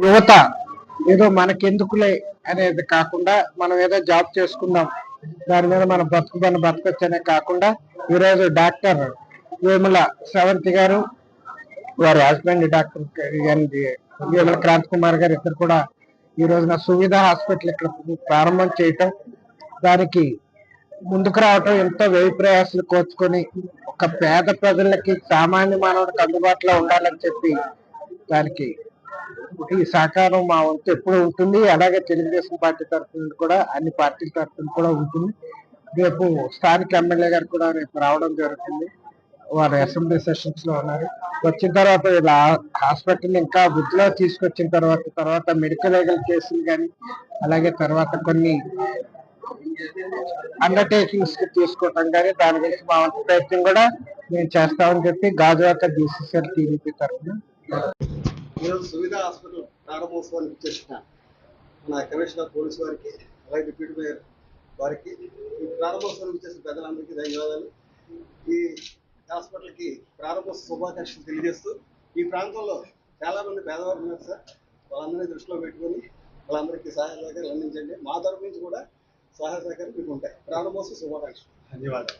యువత ఏదో మనకెందుకులే అనేది కాకుండా మనం ఏదో జాబ్ చేసుకుందాం. దాని మీద మన బతుకు బతకొచ్చు అనే కాకుండా ఈరోజు డాక్టర్ వేముల శ్రవంతి గారు వారి హస్బెండ్ డాక్టర్ వేముల క్రాంతి కుమార్ గారు ఇద్దరు కూడా ఈ రోజున సువిధ హాస్పిటల్ ఇక్కడ ప్రారంభం చేయటం దానికి ముందుకు రావటం ఎంతో వ్యయ ప్రయాసాలు కోర్చుకొని ఒక పేద ప్రజలకి సామాన్య మానవుడికి అందుబాటులో ఉండాలని చెప్పి దానికి ఈ సహకారం మా వంతు ఎప్పుడు ఉంటుంది. అలాగే తెలుగుదేశం పార్టీ తరఫున కూడా అన్ని పార్టీల తరఫున కూడా ఉంటుంది. రేపు స్థానిక ఎమ్మెల్యే గారు కూడా రేపు రావడం జరుగుతుంది. వారు అసెంబ్లీ సెషన్స్లో ఉన్నారు. వచ్చిన తర్వాత ఇలా హాస్పిటల్ ఇంకా వృద్ధిలో తీసుకొచ్చిన తర్వాత తర్వాత మెడికల్ లీగల్ కేసులు కానీ అలాగే తర్వాత కొన్ని అండర్టేకింగ్స్కి తీసుకోవటం కానీ దాని గురించి మా వంతు ప్రయత్నం కూడా మేము చేస్తామని చెప్పి గాజువాక బీసీసీఎల్ టీడీపీ తరఫున ఈరోజు సువిధ హాస్పిటల్ ప్రారంభోత్సవానికి చేసిన మన కమిషనర్ పోలీస్ వారికి అలాగే డిప్యూటీ మేయర్ వారికి ఈ ప్రారంభోత్సవానికి చేసిన పెద్దలందరికీ ధన్యవాదాలు. ఈ హాస్పిటల్కి ప్రారంభోత్సవ శుభాకాంక్షలు తెలియజేస్తూ ఈ ప్రాంతంలో చాలా మంది పేదవారు ఉన్నారు సార్. వాళ్ళందరినీ దృష్టిలో పెట్టుకొని వాళ్ళందరికీ సహాయ సహకారాలు అందించండి. మా తరఫు నుంచి కూడా సహాయ సహకారం మీకు ఉంటాయి ప్రారంభోత్సవ శుభాకాంక్షలు. ధన్యవాదాలు.